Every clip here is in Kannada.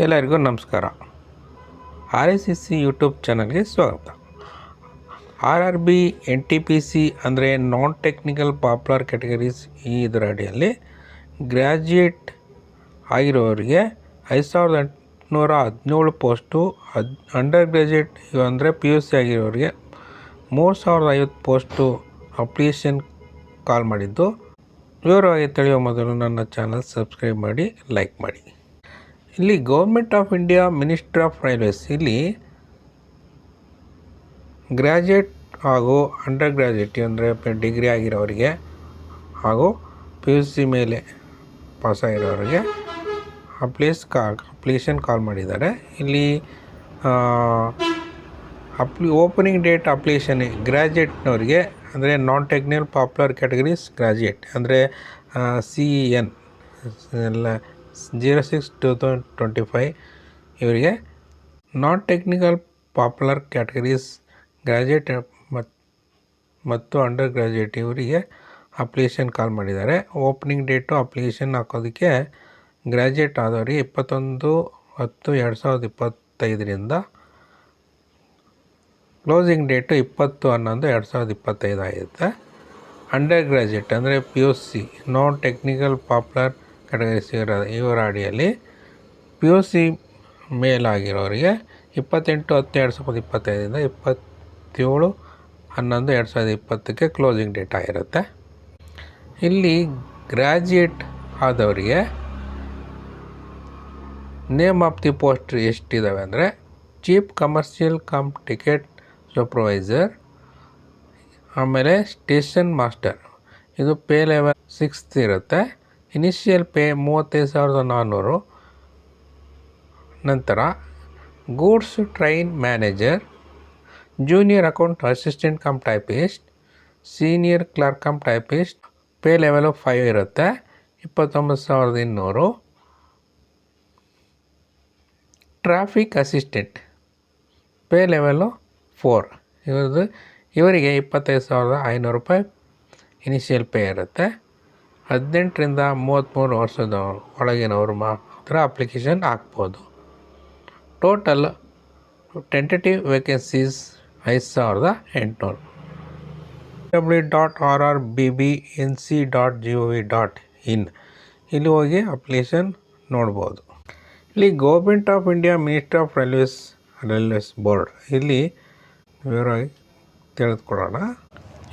ಎಲ್ಲರಿಗೂ ನಮಸ್ಕಾರ. R S S C YouTube ಚಾನಲ್ಗೆ ಸ್ವಾಗತ. R R B, N T P C ಅಂದರೆ ನಾನ್ ಟೆಕ್ನಿಕಲ್ ಪಾಪ್ಯುಲರ್ ಕ್ಯಾಟಗರೀಸ್ ಈ ಇದರ ಅಡಿಯಲ್ಲಿ ಗ್ರ್ಯಾಜುಯೇಟ್ ಆಗಿರೋರಿಗೆ ಐದು ಸಾವಿರದ ಎಂಟುನೂರ ಹದಿನೇಳು ಪೋಸ್ಟು, ಹದ್ ಅಂಡರ್ ಗ್ರ್ಯಾಜುಯೇಟ್ ಅಂದರೆ ಪಿ ಯು ಸಿ ಆಗಿರೋರಿಗೆ ಮೂರು ಸಾವಿರದ ಐವತ್ತು ಪೋಸ್ಟು ಅಪ್ಲಿಕೇಶನ್ ಕಾಲ್ ಮಾಡಿದ್ದು. ವಿವರವಾಗಿ ತಿಳಿಯೋ ಮೊದಲು ನನ್ನ ಚಾನಲ್ ಸಬ್ಸ್ಕ್ರೈಬ್ ಮಾಡಿ, ಲೈಕ್ ಮಾಡಿ. ಇಲ್ಲಿ government of India ministry of railways ಇಲ್ಲಿ ಗ್ರ್ಯಾಜುಯೇಟ್ ಹಾಗೂ ಅಂಡರ್ ಗ್ರ್ಯಾಜುಯೇಟ್ ಅಂದರೆ ಡಿಗ್ರಿ ಆಗಿರೋರಿಗೆ ಹಾಗೂ ಪಿ ಯು ಸಿ ಮೇಲೆ ಪಾಸಾಗಿರೋರಿಗೆ ಅಪ್ಲೀಸ್ ಕಾ ಅಪ್ಲಿಕೇಶನ್ ಕಾಲ್ ಮಾಡಿದ್ದಾರೆ. ಇಲ್ಲಿ ಅಪ್ಲಿ ಓಪನಿಂಗ್ ಡೇಟ್ ಅಪ್ಲಿಕೇಶನ್ ಗ್ರ್ಯಾಜುಯೇಟ್ನವ್ರಿಗೆ ಅಂದರೆ non technical popular categories graduate ಅಂದರೆ ಸಿ ಇ ಎನ್ ಎಲ್ಲ zero six two thousand twenty five ಇವರಿಗೆ non technical popular categories graduate ಮತ್ತು ಅಂಡರ್ ಗ್ರ್ಯಾಜುಯೇಟ್ ಇವರಿಗೆ ಅಪ್ಲಿಕೇಶನ್ ಕಾಲ್ ಮಾಡಿದ್ದಾರೆ. ಓಪನಿಂಗ್ ಡೇಟು ಅಪ್ಲಿಕೇಶನ್ ಹಾಕೋದಕ್ಕೆ ಗ್ರ್ಯಾಜುಯೇಟ್ ಆದವರಿಗೆ ಇಪ್ಪತ್ತೊಂದು ಹತ್ತು ಎರಡು ಸಾವಿರದ ಇಪ್ಪತ್ತೈದರಿಂದ ಕ್ಲೋಸಿಂಗ್ ಡೇಟು ಇಪ್ಪತ್ತು ಹನ್ನೊಂದು ಎರಡು ಸಾವಿರದ ಇಪ್ಪತ್ತೈದು ಆಗಿರುತ್ತೆ ಅಂಡರ್ ಗ್ರ್ಯಾಜುಯೇಟ್ ಅಂದರೆ P U C non technical popular ಇವರ ಇವರ ಅಡಿಯಲ್ಲಿ ಪಿ ಯು ಸಿ ಮೇಲಾಗಿರೋರಿಗೆ ಇಪ್ಪತ್ತೆಂಟು ಹತ್ತು ಎರಡು ಸಾವಿರದ ಇಪ್ಪತ್ತೈದರಿಂದ ಇಪ್ಪತ್ತೇಳು, ಹನ್ನೊಂದು, ಎರಡು ಸಾವಿರದ ಇಪ್ಪತ್ತಕ್ಕೆ ಕ್ಲೋಸಿಂಗ್ ಡೇಟ್ ಆಗಿರುತ್ತೆ. ಇಲ್ಲಿ ಗ್ರ್ಯಾಜುಯೇಟ್ ಆದವರಿಗೆ ನೇಮ್ ಆಫ್ ದಿ ಪೋಸ್ಟ್ ಎಷ್ಟಿದ್ದಾವೆ ಅಂದರೆ chief commercial cum ticket supervisor, ಆಮೇಲೆ ಸ್ಟೇಷನ್ ಮಾಸ್ಟರ್. ಇದು ಪೇ ಲೆವೆಲ್ ಸಿಕ್ಸ್ತ್ ಇರುತ್ತೆ. ಇನಿಷಿಯಲ್ ಪೇ ಮೂವತ್ತೈದು ಸಾವಿರದ ನಾನ್ನೂರು ನಂತರ goods train manager, junior account assistant cum typist, senior clerk cum typist, pay level five ಇರುತ್ತೆ, ಇಪ್ಪತ್ತೊಂಬತ್ತು ಸಾವಿರದ ಇನ್ನೂರು. Traffic assistant, pay level four. ಇವ್ರದ್ದು, ಇವರಿಗೆ ಇಪ್ಪತ್ತೈದು ಸಾವಿರದ ಐನೂರು ರೂಪಾಯಿ. ಇನಿಷಿಯಲ್ ಪೇ ಇರುತ್ತೆ. ಹದಿನೆಂಟರಿಂದ ಮೂವತ್ತ್ಮೂರು ವರ್ಷದ ಒಳಗಿನವರು ಮಾತ್ರ ಅಪ್ಲಿಕೇಶನ್ ಹಾಕ್ಬೋದು. ಟೋಟಲ್ ಟೆಂಟೇಟಿವ್ ವೇಕೆನ್ಸೀಸ್ ಐದು ಸಾವಿರದ ಎಂಟುನೂರು. W dot R R B B N C dot G O V dot in ಇಲ್ಲಿ ಹೋಗಿ ಅಪ್ಲಿಕೇಶನ್ ನೋಡ್ಬೋದು. ಇಲ್ಲಿ government of India ministry of railways railways board ಇಲ್ಲಿ ವಿವರವಾಗಿ ತಿಳಿದುಕೊಡೋಣ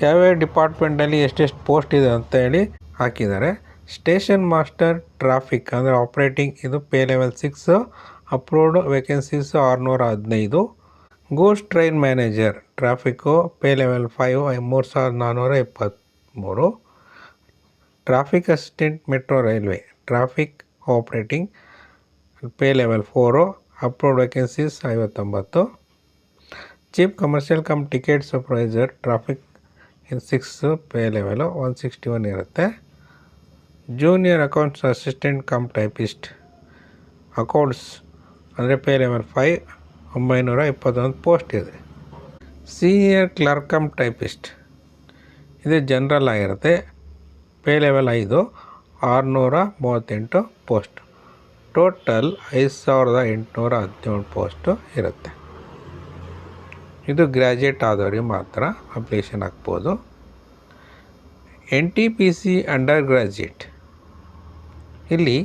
ಯಾವ್ಯಾವ ಡಿಪಾರ್ಟ್ಮೆಂಟಲ್ಲಿ ಎಷ್ಟೆಷ್ಟು ಪೋಸ್ಟ್ ಇದೆ ಅಂತ ಹೇಳಿ ಹಾಕಿದ್ದಾರೆ. ಸ್ಟೇಷನ್ ಮಾಸ್ಟರ್ ಟ್ರಾಫಿಕ್ ಅಂದರೆ ಆಪ್ರೇಟಿಂಗ್ ಇದು pay level six approved vacancies ಆರುನೂರ ಹದಿನೈದು. Goods train manager traffic pay level five ಮೂರು ಸಾವಿರದ ನಾನ್ನೂರ ಇಪ್ಪತ್ತ್ಮೂರು traffic assistant metro railway traffic operating pay level four approved vacancies ಐವತ್ತೊಂಬತ್ತು. Chief commercial cum ticket supervisor traffic ಇನ್ six pay level one sixty one ಇರುತ್ತೆ. Junior accounts assistant cum typist accounts ಅಂದರೆ ಪೇ ಲೆವೆಲ್ ಫೈವ್ ಒಂಬೈನೂರ ಇಪ್ಪತ್ತೊಂದು ಪೋಸ್ಟ್ ಇದೆ. ಸೀನಿಯರ್ ಕ್ಲರ್ಕ್ ಕಮ್ ಟೈಪಿಸ್ಟ್ ಇದು ಜನರಲ್ ಆಗಿರುತ್ತೆ. ಪೇ ಲೆವೆಲ್ ಐದು, ಆರುನೂರ ಮೂವತ್ತೆಂಟು ಪೋಸ್ಟ್ ಟೋಟಲ್ ಐದು ಸಾವಿರದ ಎಂಟುನೂರ ಹದಿನೇಳು ಪೋಸ್ಟು ಇರುತ್ತೆ. ಇದು ಗ್ರ್ಯಾಜುಯೇಟ್ ಆದವರಿಗೆ ಮಾತ್ರ ಅಪ್ಲಿಕೇಶನ್ ಹಾಕ್ಬೋದು. N T P C undergraduate ಇಲ್ಲಿ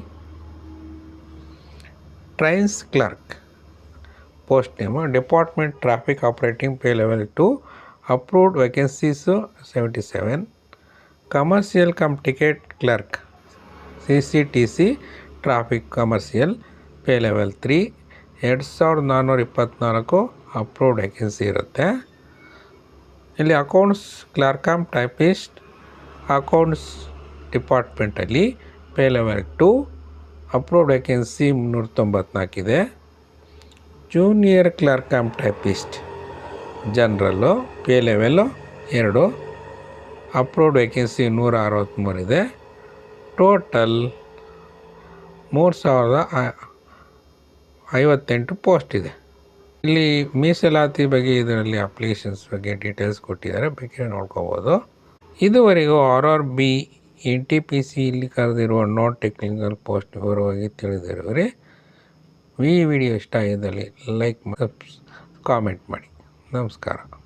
trains clerk post name department traffic operating pay level two approved vacancies seventy seven commercial cum ticket clerk C C T C traffic commercial pay level three ಎರಡು ಸಾವಿರದ ನಾನ್ನೂರ ಇಪ್ಪತ್ತ್ನಾಲ್ಕು ಅಪ್ರೂವ್ಡ್ ವೇಕೆನ್ಸಿ ಇರುತ್ತೆ. ಇಲ್ಲಿ ಅಕೌಂಟ್ಸ್ ಕ್ಲರ್ಕಮ್ ಟೈಪಿಸ್ಟ್ ಅಕೌಂಟ್ಸ್ ಡಿಪಾರ್ಟ್ಮೆಂಟಲ್ಲಿ pay level two. Approved vacancy ಮುನ್ನೂರ ತೊಂಬತ್ನಾಲ್ಕಿದೆ junior clerk cum typist general pay level ಎರಡು. ಅಪ್ರೂವ್ಡ್ ವೇಕೆನ್ಸಿ ನೂರ ಅರವತ್ತ್ಮೂರಿದೆ ಟೋಟಲ್ ಮೂರು ಸಾವಿರದ ಐವತ್ತೆಂಟು ಪೋಸ್ಟ್ ಇದೆ. ಇಲ್ಲಿ ಮೀಸಲಾತಿ ಬಗ್ಗೆ ಇದರಲ್ಲಿ ಅಪ್ಲಿಕೇಶನ್ಸ್ ಬಗ್ಗೆ ಡೀಟೇಲ್ಸ್ ಕೊಟ್ಟಿದ್ದಾರೆ. ಬೇಕಾದ್ರೆ ನೋಡ್ಕೋಬೋದು. ಇದುವರೆಗೂ R R B N T P C ಇಲ್ಲಿ ಕರೆದಿರುವ ನಾನ್ ಟೆಕ್ನಿಕಲ್ ಪೋಸ್ಟ್ ವಿವರವಾಗಿ ತಿಳಿದಿರುವರೆ ಈ ವಿಡಿಯೋ ಇಷ್ಟ ಆಗಿದ್ದಲ್ಲಿ ಲೈಕ್ ಕಾಮೆಂಟ್ ಮಾಡಿ. ನಮಸ್ಕಾರ.